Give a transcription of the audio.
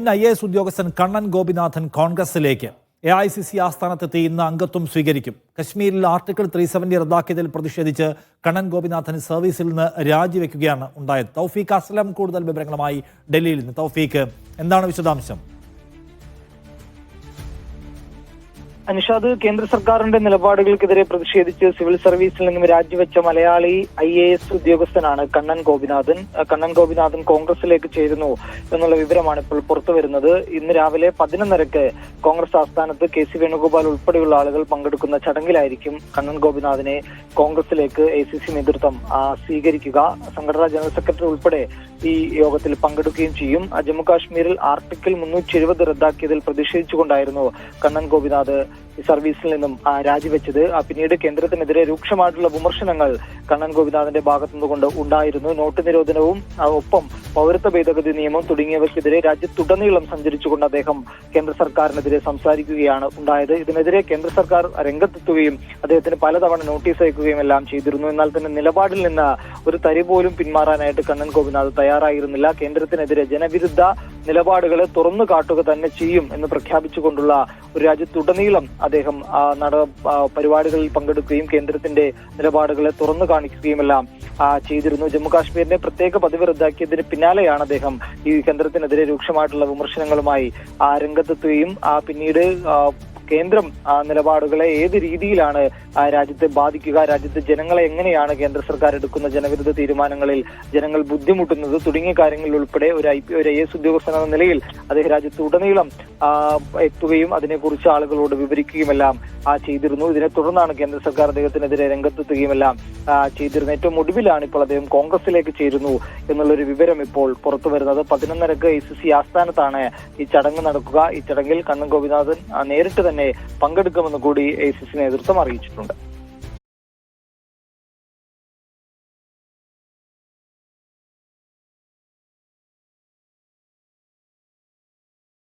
മുൻ I S ഉദ്യോഗസ്ഥൻ കണ്ണൻ ഗോപിനാഥൻ കോൺഗ്രസിലേക്ക്. എ ഐ സി സി ആസ്ഥാനത്തെത്തി ഇന്ന് അംഗത്വം സ്വീകരിക്കും. കശ്മീരിൽ ആർട്ടിക്കിൾ ത്രീ സെവന്റി റദ്ദാക്കിയതിൽ പ്രതിഷേധിച്ച് കണ്ണൻ ഗോപിനാഥൻ സർവീസിൽ നിന്ന് രാജിവെക്കുകയാണ് ഉണ്ടായത്. തൗഫീഖ് അസ്ലം കൂടുതൽ വിവരങ്ങളുമായി ഡൽഹിയിൽ നിന്ന്. തൗഫീഖ് എന്താണ് വിശദാംശം? അനിഷാദ് കേന്ദ്ര സർക്കാരിന്റെ നിലപാടുകൾക്കെതിരെ പ്രതിഷേധിച്ച് സിവിൽ സർവീസിൽ നിന്നും രാജിവെച്ച മലയാളി ഐ എ എസ് ഉദ്യോഗസ്ഥനാണ് കണ്ണൻ ഗോപിനാഥൻ. കണ്ണൻ ഗോപിനാഥൻ കോൺഗ്രസിലേക്ക് ചേരുന്നു എന്നുള്ള വിവരമാണ് ഇപ്പോൾ പുറത്തു വരുന്നത്. ഇന്ന് രാവിലെ പതിനൊന്നരക്ക് കോൺഗ്രസ് ആസ്ഥാനത്ത് കെ സി വേണുഗോപാൽ ഉൾപ്പെടെയുള്ള ആളുകൾ പങ്കെടുക്കുന്ന ചടങ്ങിലായിരിക്കും കണ്ണൻ ഗോപിനാഥിനെ കോൺഗ്രസിലേക്ക് എ സി സി നേതൃത്വം സ്വീകരിക്കുക. സംഘടനാ ജനറൽ സെക്രട്ടറി ഉൾപ്പെടെ ഈ യോഗത്തിൽ പങ്കെടുക്കുകയും ചെയ്യും. ജമ്മു കാശ്മീരിൽ ആർട്ടിക്കിൾ മുന്നൂറ്റി എഴുപത് റദ്ദാക്കിയതിൽ പ്രതിഷേധിച്ചുകൊണ്ടായിരുന്നു കണ്ണൻ ഗോപിനാഥ് സർവീസിൽ നിന്നും രാജിവെച്ചത്. പിന്നീട് കേന്ദ്രത്തിനെതിരെ രൂക്ഷമായിട്ടുള്ള വിമർശനങ്ങൾ കണ്ണൻ ഗോപിനാഥന്റെ ഭാഗത്തു നിന്നുകൊണ്ട് ഉണ്ടായിരുന്നു. നോട്ട് നിരോധനവും ഒപ്പം പൗരത്വ ഭേദഗതി നിയമം തുടങ്ങിയവയ്ക്കെതിരെ രാജ്യത്തുടനീളം സഞ്ചരിച്ചുകൊണ്ട് അദ്ദേഹം കേന്ദ്ര സർക്കാരിനെതിരെ സംസാരിക്കുകയാണ് ഉണ്ടായത്. ഇതിനെതിരെ കേന്ദ്ര സർക്കാർ രംഗത്തെത്തുകയും അദ്ദേഹത്തിന് പലതവണ നോട്ടീസ് അയക്കുകയും എല്ലാം ചെയ്തിരുന്നു. എന്നാൽ തന്നെ നിലപാടിൽ നിന്ന് ഒരു തരി പോലും പിന്മാറാനായിട്ട് കണ്ണൻ ഗോപിനാഥ് തയ്യാറായിരുന്നില്ല. കേന്ദ്രത്തിനെതിരെ ജനവിരുദ്ധ നിലപാടുകളെ തുറന്നു കാട്ടുക തന്നെ ചെയ്യും എന്ന് പ്രഖ്യാപിച്ചുകൊണ്ടുള്ള രാജ്യത്തുടനീളം അദ്ദേഹം നട പരിപാടികളിൽ പങ്കെടുക്കുകയും കേന്ദ്രത്തിന്റെ നിലപാടുകളെ തുറന്നു കാണിക്കുകയും എല്ലാം ചെയ്തിരുന്നു. ജമ്മു കാശ്മീരിന്റെ പ്രത്യേക പദവി റദ്ദാക്കിയതിന് പിന്നാലെയാണ് അദ്ദേഹം ഈ കേന്ദ്രത്തിനെതിരെ രൂക്ഷമായിട്ടുള്ള വിമർശനങ്ങളുമായി രംഗത്തെത്തുകയും പിന്നീട് കേന്ദ്രം നിലപാടുകളെ ഏത് രീതിയിലാണ് രാജ്യത്തെ ബാധിക്കുക രാജ്യത്തെ ജനങ്ങളെ എങ്ങനെയാണ് കേന്ദ്ര സർക്കാർ എടുക്കുന്ന ജനവിരുദ്ധ തീരുമാനങ്ങളിൽ ജനങ്ങൾ ബുദ്ധിമുട്ടുന്നത് തുടങ്ങിയ കാര്യങ്ങളിൽ ഉൾപ്പെടെ ഒരു ഐ പി ഒരു ഐ എസ് ഉദ്യോഗസ്ഥൻ എന്ന നിലയിൽ അദ്ദേഹം രാജ്യത്ത് ഉടനീളം എത്തുകയും അതിനെക്കുറിച്ച് ആളുകളോട് വിവരിക്കുകയും എല്ലാം ആ, ചെയ്തിരുന്നു. ഇതിനെ തുടർന്നാണ് കേന്ദ്ര സർക്കാർ അദ്ദേഹത്തിനെതിരെ രംഗത്തെത്തുകയും എല്ലാം ചെയ്തിരുന്നത് ഏറ്റവും ഒടുവിലാണ് ഇപ്പോൾ അദ്ദേഹം കോൺഗ്രസിലേക്ക് ചേരുന്നു എന്നുള്ളൊരു വിവരം ഇപ്പോൾ പുറത്തു വരുന്നത്. പതിനൊന്നരക്ക് ഐ സി സി ആസ്ഥാനത്താണ് ഈ ചടങ്ങ് നടക്കുക. ഈ ചടങ്ങിൽ കണ്ണൻ ഗോപിനാഥൻ നേരിട്ട് തന്നെ പങ്കെടുക്കുമെന്ന് കൂടി ഐ സി സി നേതൃത്വം അറിയിച്ചിട്ടുണ്ട്.